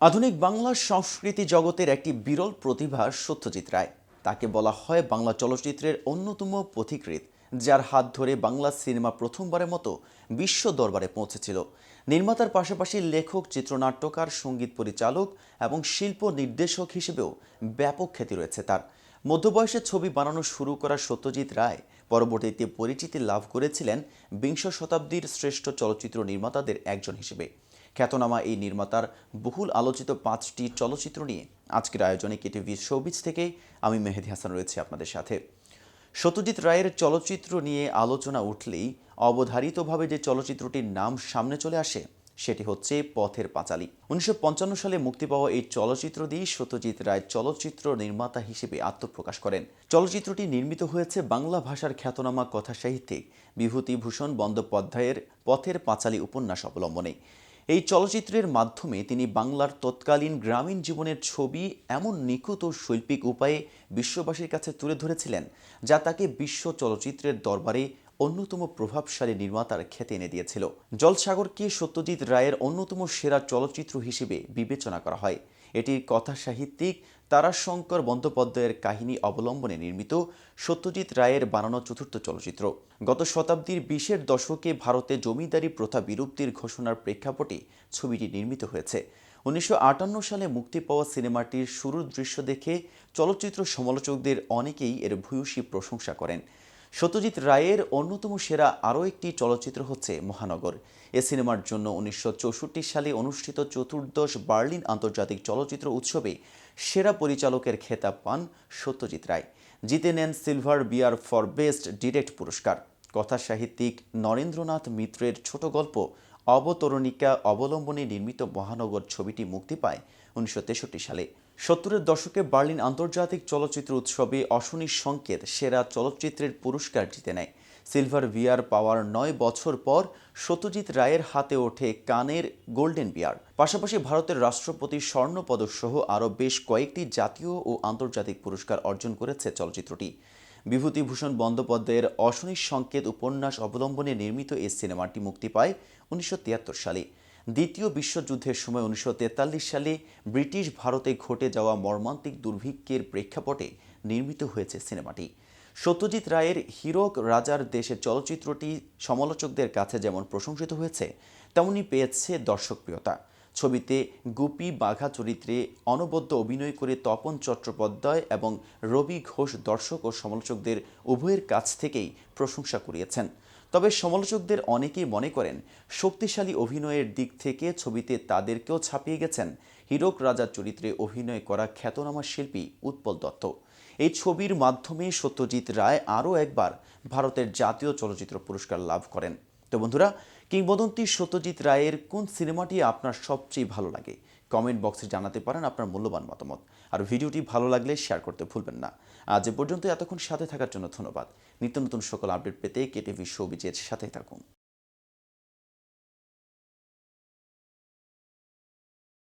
আধুনিক বাংলা সংস্কৃতি জগতের একটি বিরল প্রতিভা সত্যজিৎ রায়। তাকে বলা হয় বাংলা চলচ্চিত্রের অন্যতম পথিকৃৎ, যার হাত ধরে বাংলা সিনেমা প্রথমবারের মতো বিশ্ব দরবারে পৌঁছেছিল। নির্মাতার পাশাপাশি লেখক, চিত্রনাট্যকার, সংগীত পরিচালক এবং শিল্প নির্দেশক হিসেবেও ব্যাপক খ্যাতি রয়েছে তার। মধ্যবয়সে ছবি বানানো শুরু করা সত্যজিৎ রায় পরবর্তীতে পরিচিতি লাভ করেছিলেন বিংশ শতাব্দীর শ্রেষ্ঠ চলচ্চিত্র নির্মাতাদের একজন হিসেবে। খ্যাতনামা এই নির্মাতার বহুল আলোচিত পাঁচটি চলচ্চিত্র নিয়ে আজকের আয়োজনে কেটিভি শোবিজ থেকে আমি মেহেদি হাসান রয়েছে আপনাদের সাথে। সত্যজিৎ রায়ের চলচ্চিত্র নিয়ে আলোচনা উঠলেই অবধারিতভাবে যে চলচ্চিত্রটির নাম সামনে চলে আসে, সেটি হচ্ছে পথের পাঁচালী। উনিশশো পঞ্চান্ন সালে মুক্তি পাওয়া এই চলচ্চিত্র দিয়ে সত্যজিৎ রায় চলচ্চিত্র নির্মাতা হিসেবে আত্মপ্রকাশ করেন। চলচ্চিত্রটি নির্মিত হয়েছে বাংলা ভাষার খ্যাতনামা কথা সাহিত্যিক বিভূতিভূষণ বন্দ্যোপাধ্যায়ের পথের পাঁচালী উপন্যাস অবলম্বনে। এই চলচ্চিত্রের মাধ্যমে তিনি বাংলার তৎকালীন গ্রামীণ জীবনের ছবি এমন নিখুঁত ও শৈল্পিক উপায়ে বিশ্ববাসীর কাছে তুলে ধরেছিলেন, যা তাকে বিশ্ব চলচ্চিত্রের দরবারে অন্যতম প্রভাবশালী নির্মাতার খ্যাতি এনে দিয়েছিল। জলসাগরকে সত্যজিৎ রায়ের অন্যতম সেরা চলচ্চিত্র হিসেবে বিবেচনা করা হয়। এটির কথা সাহিত্যিক তারাশঙ্কর বন্দ্যোপাধ্যায়ের কাহিনী অবলম্বনে নির্মিত সত্যজিৎ রায়ের বানানো চতুর্থ চলচ্চিত্র। গত শতাব্দীর বিশের দশকে ভারতে জমিদারি প্রথা বিলুপ্তির ঘোষণার প্রেক্ষাপটে ছবিটি নির্মিত হয়েছে। উনিশশো আটান্ন সালে মুক্তি পাওয়া সিনেমাটির শুরুর দৃশ্য দেখে চলচ্চিত্র সমালোচকদের অনেকেই এর ভূয়সী প্রশংসা করেন। সত্যজিৎ রায়ের অন্যতম সেরা আরও একটি চলচ্চিত্র হচ্ছে মহানগর। এ সিনেমার জন্য উনিশশো চৌষট্টি সালে অনুষ্ঠিত চতুর্দশ বার্লিন আন্তর্জাতিক চলচ্চিত্র উৎসবে সেরা পরিচালকের খেতাব পান সত্যজিৎ রায়। জিতে নেন silver bear for best direct পুরস্কার। কথা সাহিত্যিক নরেন্দ্রনাথ মিত্রের ছোট গল্প অবতরণিকা অবলম্বনে নির্মিত মহানগর ছবিটি মুক্তি পায় উনিশশো তেষট্টি সালে। সত্তরের দশকে বার্লিন আন্তর্জাতিক চলচ্চিত্র উৎসবে অশনির সংকেত, সেরা চলচ্চিত্রের পুরস্কার জিতে নেয়। সিলভার বিয়ার পাওয়ার নয় বছর পর সত্যজিৎ রায়ের হাতে ওঠে কানের গোল্ডেন বিয়ার পাশাপাশি ভারতের রাষ্ট্রপতি স্বর্ণ পদকসহ আরও বেশ কয়েকটি জাতীয় ও আন্তর্জাতিক পুরস্কার অর্জন করেছে চলচ্চিত্রটি। বিভূতিভূষণ বন্দ্যোপাধ্যায়ের অশনির সংকেত উপন্যাস অবলম্বনে নির্মিত এই সিনেমাটি মুক্তি পায় উনিশশো তিয়াত্তর সালে। দ্বিতীয় বিশ্বযুদ্ধের সময় উনিশশো তেতাল্লিশ সালে ব্রিটিশ ভারতে ঘটে যাওয়া মর্মান্তিক দুর্ভিক্ষের প্রেক্ষাপটে নির্মিত হয়েছে সিনেমাটি। সত্যজিৎ রায়ের হীরক রাজার দেশের চলচ্চিত্রটি সমালোচকদের কাছে যেমন প্রশংসিত হয়েছে, তেমনি পেয়েছে দর্শকপ্রিয়তা। ছবিতে গুপি বাঘা চরিত্রে অনবদ্য অভিনয় করে তপন চট্টোপাধ্যায় এবং রবি ঘোষ দর্শক ও সমালোচকদের উভয়ের কাছ থেকেই প্রশংসা কুড়িয়েছেন। তবে সমালোচকদের অনেকেই মনে করেন, শক্তিশালী অভিনয়ের দিক থেকে ছবিতে তাদেরকেও ছাপিয়ে গেছেন। হীরক রাজার চরিত্রে অভিনয় করা খ্যাতনামা শিল্পী উৎপল দত্ত। এই ছবির মাধ্যমে সত্যজিৎ রায় আরও একবার ভারতের জাতীয় চলচ্চিত্র পুরস্কার লাভ করেন। তো বন্ধুরা, কিংবদন্তি সত্যজিৎ রায়ের কোন সিনেমাটি আপনার সবচেয়ে ভালো লাগে? কমেন্ট বক্সে জানাতে পারেন আপনার মূল্যবান মতামত। আর ভিডিওটি ভালো লাগলে শেয়ার করতে ভুলবেন না। আজ এ পর্যন্ত এতক্ষণ সাথে থাকার জন্য ধন্যবাদ। নিত্য নতুন সকল আপডেট পেতে কেটিভি শোবিজের সাথে থাকুন।